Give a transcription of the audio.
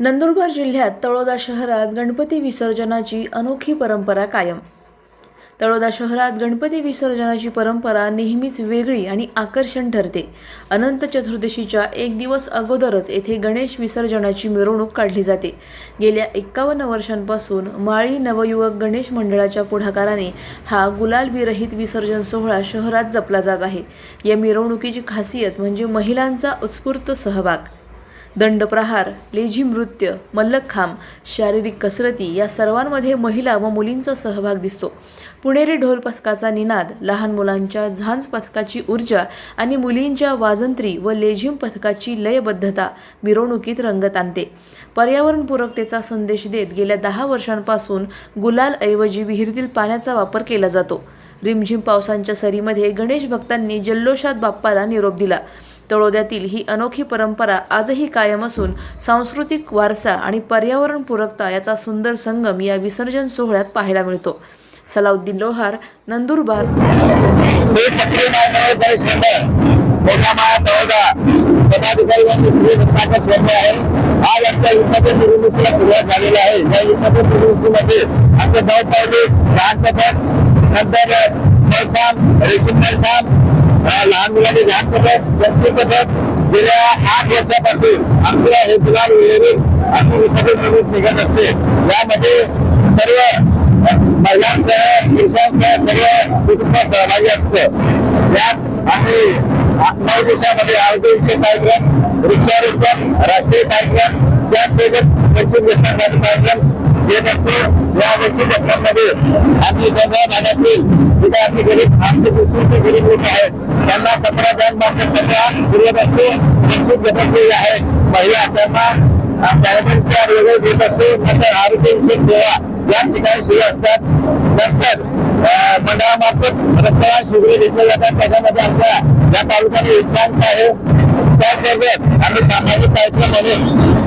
नंदुरबार जिल्ह्यात तळोदा शहरात गणपती विसर्जनाची अनोखी परंपरा कायम. तळोदा शहरात गणपती विसर्जनाची परंपरा नेहमीच वेगळी आणि आकर्षण ठरते. अनंत चतुर्दशीच्या एक दिवस अगोदरच येथे गणेश विसर्जनाची मिरवणूक काढली जाते. गेल्या एक्कावन्न वर्षांपासून माळी नवयुवक गणेश मंडळाच्या पुढाकाराने हा गुलालबिरहित विसर्जन सोहळा शहरात जपला जात आहे. या मिरवणुकीची खासियत म्हणजे महिलांचा उत्स्फूर्त सहभाग. दंडप्रहार लेझी नृत्य मल्लखांब शारीरिक कसरती या सर्वांमध्ये महिला व मुलींचा सहभाग दिसतो. पुणेरी ढोल पथकाचा निनाद लहान मुलांच्या झांज पथकाची ऊर्जा आणि मुलींच्या वाजंत्री व लेझिम पथकाची लयबद्धता मिरवणुकीत रंगत आणते. पर्यावरणपूरकतेचा संदेश देत गेल्या दहा वर्षांपासून गुलालऐवजी विहिरीतील पाण्याचा वापर केला जातो. रिमझिम पावसांच्या सरीमध्ये गणेश भक्तांनी जल्लोषात बाप्पाला निरोप दिला. तळोद्यातील ही अनोखी परंपरा आजही कायम असून सांस्कृतिक वारसा आणि पर्यावरणपूरकता याचा सुंदर संगम या विसर्जन सोहळ्यात पाहायला मिळतो. सलाउद्दीन लोहार नंदुरबार आहे. आज आमच्या निवडणुकीला सुरुवात झालेली आहे. या निवडणुकीमध्ये नंतर मलखांब लहान मुलांचे ध्यान पथक शस्त्री पथक गेल्या आठ वर्षापासून आमच्या हे गुलाब विहिरी आम्ही विसर्जन निघत असते. यामध्ये सर्व महिलांसह पुरुषांसह सर्व कुटुंब सहभागी असतं. यात आम्ही नऊ दिवसामध्ये आरोग्य विषय कार्यक्रम वृक्षारोपण राष्ट्रीय कार्यक्रम त्यासोबत वंचित घटनासाठी कार्यक्रम घेत असतो या वंचित घटनांमध्ये आपली गंगा भागातील जिथे आपली गरीब आमचे कुटुंब गरीब लोक आहेत. त्यांना कपडा बँक मार्फत कपडा पुरवत असतो वंचित घटक जे आहेत महिला त्यांना देत असतो. नंतर आरोग्य सेवा या ठिकाणी सुरू असतात. नंतर मंडळामार्फत रक्तदान शिबिरे घेतले जातात. त्याच्यामध्ये आमच्या या तालुक्याने उच्चांक आहे. त्याचबरोबर आम्ही सामाजिक कार्यक्रम म्हणून